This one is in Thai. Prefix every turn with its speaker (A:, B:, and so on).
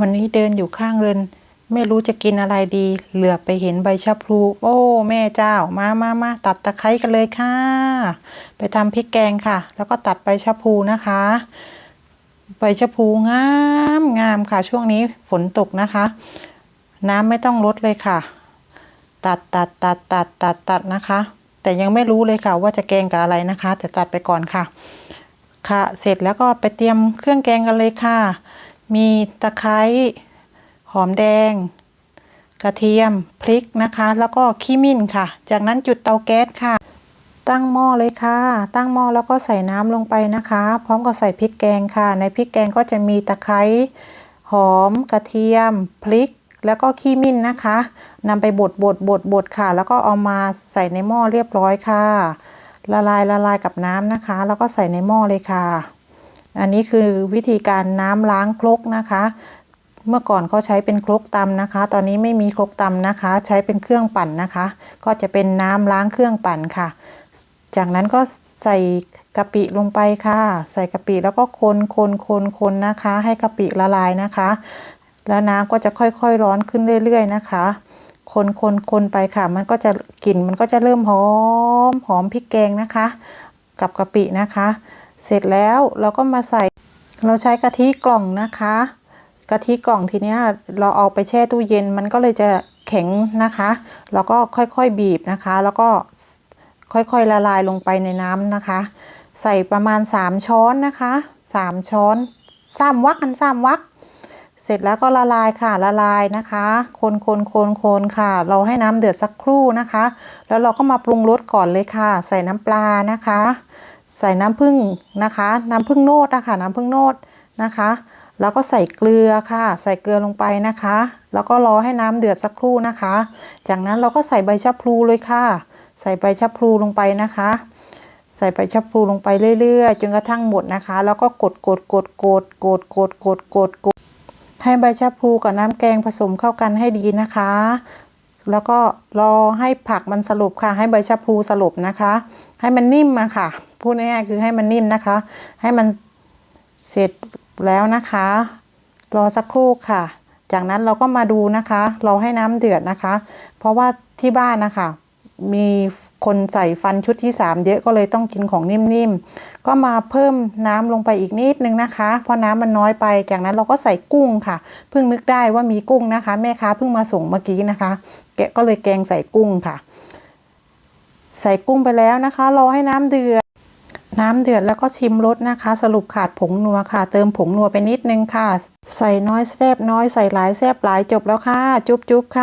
A: วันนี้เดินอยู่ข้างเรือนไม่รู้จะกินอะไรดี เหลือไปเห็นใบชะพลู โอ้ แม่เจ้า มามามาตัดตะไคร้กันเลยค่ะ ไปทำพริกแกงค่ะ แล้วก็ตัดใบชะพลูนะคะ ใบชะพลูงามงามค่ะ ช่วงนี้ฝนตกนะคะ น้ำไม่ต้องลดเลยค่ะ ตัดตัดตัดตัดตัดตัดนะคะ แต่ยังไม่รู้เลยค่ะว่าจะแกงกับอะไรนะคะ แต่ตัดไปก่อนค่ะ ค่ะ เสร็จแล้วก็ไปเตรียมเครื่องแกงกันเลยค่ะ มีตะไคร้หอมแดง กระเทียมพริกนะคะ แล้วก็ขี้มิ้นค่ะ จากนั้นจุดเตาแก๊สค่ะ ตั้งหม้อเลยค่ะ ตั้งหม้อแล้วก็ใส่น้ำลงไปนะคะ พร้อมกับใส่พริกแกงค่ะ ในพริกแกงก็จะมีตะไคร้หอม กระเทียม พริกแล้วก็ขี้มิ้นนะคะนำไปบดบดบดบดค่ะ แล้วก็เอามาใส่ในหม้อเรียบร้อยค่ะ ละลายละลายกับน้ำนะคะ แล้วก็ใส่ในหม้อเลยค่ะ อันนี้คือวิธีการน้ำล้างครกนะคะ เมื่อก่อนเขาใช้เป็นครกตำนะคะ ตอนนี้ไม่มีครกตำนะคะ ใช้เป็นเครื่องปั่นนะคะ ก็จะเป็นน้ำล้างเครื่องปั่นค่ะ จากนั้นก็ใส่กะปิลงไปค่ะ ใส่กะปิแล้วก็คนคนคนคนนะคะ ให้กะปิละลายนะคะ แล้วน้ำก็จะค่อยๆร้อนขึ้นเรื่อย ๆ นะคะคนคนคนไปค่ะ มันก็จะกลิ่นมันก็จะเริ่มหอมหอมพริกแกงนะคะ กับกะปินะคะ เสร็จแล้วเราก็มาใส่ เราใช้กะทิกล่องนะคะ กะทิกล่องทีเนี้ยเราเอาไปแช่ตู้เย็นมันก็เลยจะแข็งนะคะ แล้วก็ค่อยๆบีบนะคะ แล้วก็ค่อยๆละลายลงไปในน้ำนะคะ ใส่ประมาณ 3 ช้อนนะคะ 3 ช้อนสามวักกันสามวักเสร็จแล้วก็ละลายค่ะละลายนะคะ คนคนคนคนค่ะ เราให้น้ำเดือดสักครู่นะคะ แล้วเราก็มาปรุงรสก่อนเลยค่ะ ใส่น้ำปลานะคะ ใส่น้ำผึ้งนะคะ น้ำผึ้งโนดนะคะน้ำผึ้งโนดนะคะ แล้วก็ใส่เกลือค่ะ ใส่เกลือลงไปนะคะ แล้วก็รอให้น้ำเดือดสักครู่นะคะ จากนั้นเราก็ใส่ใบชะพลูเลยค่ะ ใส่ใบชะพลูลงไปนะคะ ใส่ใบชะพลูลงไปเรื่อยๆจนกระทั่งหมดนะคะ แล้วก็กดกดกดกดกดกดกดกดกดให้ใบชะพลูกับน้ำแกงผสมเข้ากันให้ดีนะคะ แล้วก็รอให้ผักมันสรุปค่ะ ให้ใบชะพลูสรุปนะคะ ให้มันนิ่มมาค่ะ พูดง่ายๆคือให้มันนิ่มนะคะ ให้มันเสร็จแล้วนะคะ รอสักครู่ค่ะ จากนั้นเราก็มาดูนะคะ เราให้น้ำเดือดนะคะ เพราะว่าที่บ้านนะคะ มีคนใส่ฟันชุดที่ 3 เยอะก็เลยต้องกินของนิ่มๆ ก็มาเพิ่มน้ำลงไปอีกนิดนึงนะคะ เพราะน้ำมันน้อยไป จากนั้นเราก็ใส่กุ้งค่ะ เพิ่งนึกได้ว่ามีกุ้งนะคะ แม่ค้าเพิ่งมาส่งเมื่อกี้นะคะ แกก็เลยแกงใส่กุ้งค่ะ ใส่กุ้งไปแล้วนะคะรอให้น้ำเดือดน้ำเดือดแล้วก็ชิมรสนะคะ สรุปขาดผงนัวค่ะ เติมผงนัวไปนิดนึงค่ะ ใส่น้อยแซบน้อยใส่หลายแซบหลายจบแล้วค่ะ จุ๊บจุ๊บค่ะ